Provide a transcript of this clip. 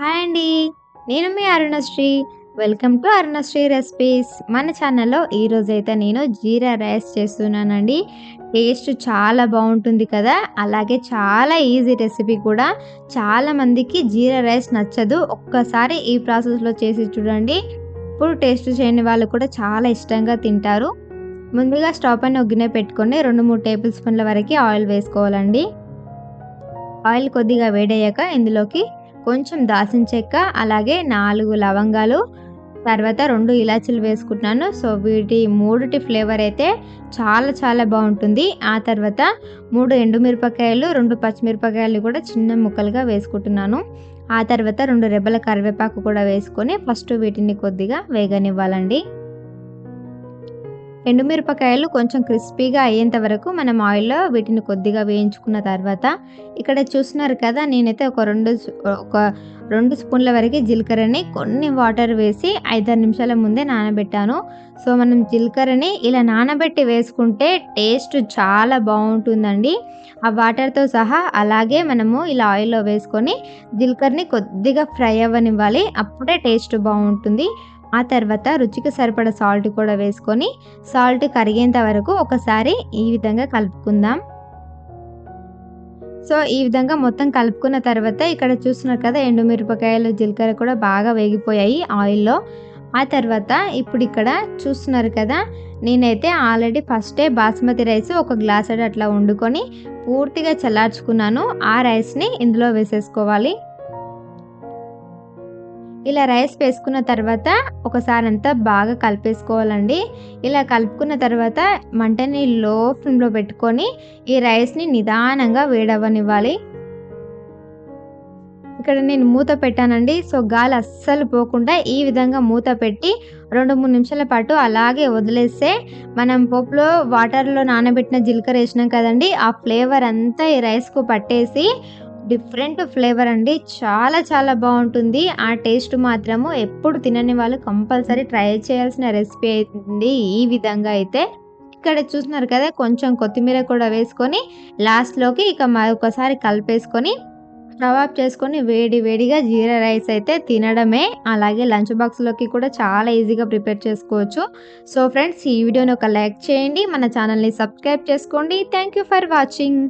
Hi అండి. నేను మీ Arunasri. Welcome to Arunasri recipes. మన ఛానల్లో ఈరోజైతే నేను జీరా రైస్ చేస్తున్నానండి. టేస్ట్ చాలా బాగుంటుంది కదా. అలాగే చాలా ఈజీ రెసిపీ కూడా. చాలా మందికి జీరా రైస్ నచ్చదు. ఒక్కసారి ఈ ప్రాసెస్లో చేసి చూడండి. ఇప్పుడు టేస్ట్ చేయని వాళ్ళు కూడా చాలా ఇష్టంగా తింటారు. ముందుగా స్టవ్ పైన ఒగ్గిన పెట్టుకొని రెండు మూడు టేబుల్ స్పూన్ల వరకు ఆయిల్ వేసుకోవాలండి. ఆయిల్ కొద్దిగా వేడయ్యాక ఇందులోకి కొంచెం దాల్చిన చెక్క అలాగే నాలుగు లవంగాలు తర్వాత రెండు ఇలాచీలు వేసుకుంటున్నాను. సో వీటి మూడిటి ఫ్లేవర్ అయితే చాలా చాలా బాగుంటుంది. ఆ తర్వాత మూడు ఎండుమిరపకాయలు రెండు పచ్చిమిరపకాయలు కూడా చిన్న ముక్కలుగా వేసుకుంటున్నాను. ఆ తర్వాత రెండు రెబ్బల కరివేపాకు కూడా వేసుకొని ఫస్ట్ వీటిని కొద్దిగా వేగనివ్వాలండి. ఎండుమిరపకాయలు కొంచెం క్రిస్పీగా అయ్యేంత వరకు మనం ఆయిల్లో వీటిని కొద్దిగా వేయించుకున్న తర్వాత ఇక్కడ చూస్తున్నారు కదా నేనైతే ఒక రెండు ఒక రెండు స్పూన్ల వరకు జీలకర్రని కొన్ని వాటర్ వేసి ఐదారు నిమిషాల ముందే నానబెట్టాను. సో మనం జీలకర్రని ఇలా నానబెట్టి వేసుకుంటే టేస్ట్ చాలా బాగుంటుందండి. ఆ వాటర్తో సహా అలాగే మనము ఇలా ఆయిల్లో వేసుకొని జీలకర్రని కొద్దిగా ఫ్రై అవ్వనివ్వాలి అప్పుడే టేస్ట్ బాగుంటుంది. ఆ తర్వాత రుచికి సరిపడ సాల్ట్ కూడా వేసుకొని సాల్ట్ కరిగేంత వరకు ఒకసారి ఈ విధంగా కలుపుకుందాం. సో ఈ విధంగా మొత్తం కలుపుకున్న తర్వాత ఇక్కడ చూస్తున్నారు కదా ఎండుమిరపకాయలు జీలకర్ర కూడా బాగా వేగిపోయాయి ఆయిల్లో. ఆ తర్వాత ఇప్పుడు ఇక్కడ చూస్తున్నారు కదా నేనైతే ఆల్రెడీ ఫస్టే బాస్మతి రైస్ ఒక గ్లాస్ అట్లా వండుకొని పూర్తిగా చల్లార్చుకున్నాను. ఆ రైస్ని ఇందులో వేసేసుకోవాలి. ఇలా రైస్ వేసుకున్న తర్వాత ఒకసారి అంతా బాగా కలిపేసుకోవాలండి. ఇలా కలుపుకున్న తర్వాత మంటని లో ఫ్లేమ్లో పెట్టుకొని ఈ రైస్ని నిదానంగా వేడవ్వనివ్వాలి. ఇక్కడ నేను మూత పెట్టానండి. సో గాలి అస్సలు పోకుండా ఈ విధంగా మూత పెట్టి రెండు మూడు నిమిషాల పాటు అలాగే వదిలేస్తే మనం పోపులో వాటర్లో నానబెట్టిన జీలకర్ర వేసినాం కదండి ఆ ఫ్లేవర్ అంతా ఈ రైస్కు పట్టేసి డిఫరెంట్ ఫ్లేవర్ అండి. చాలా చాలా బాగుంటుంది. ఆ టేస్ట్ మాత్రము ఎప్పుడు తినని వాళ్ళు కంపల్సరీ ట్రై చేయాల్సిన రెసిపీ అవుతుంది ఈ విధంగా అయితే. ఇక్కడ చూస్తున్నారు కదా కొంచెం కొత్తిమీర కూడా వేసుకొని లాస్ట్లోకి ఇక మరొకసారి కలిపేసుకొని స్టవ్ ఆఫ్ చేసుకొని వేడి వేడిగా జీరా రైస్ అయితే తినడమే. అలాగే లంచ్ బాక్స్లోకి కూడా చాలా ఈజీగా ప్రిపేర్ చేసుకోవచ్చు. సో ఫ్రెండ్స్ ఈ వీడియోని ఒక లైక్ చేయండి. మన ఛానల్ని సబ్స్క్రైబ్ చేసుకోండి. Thank you for watching.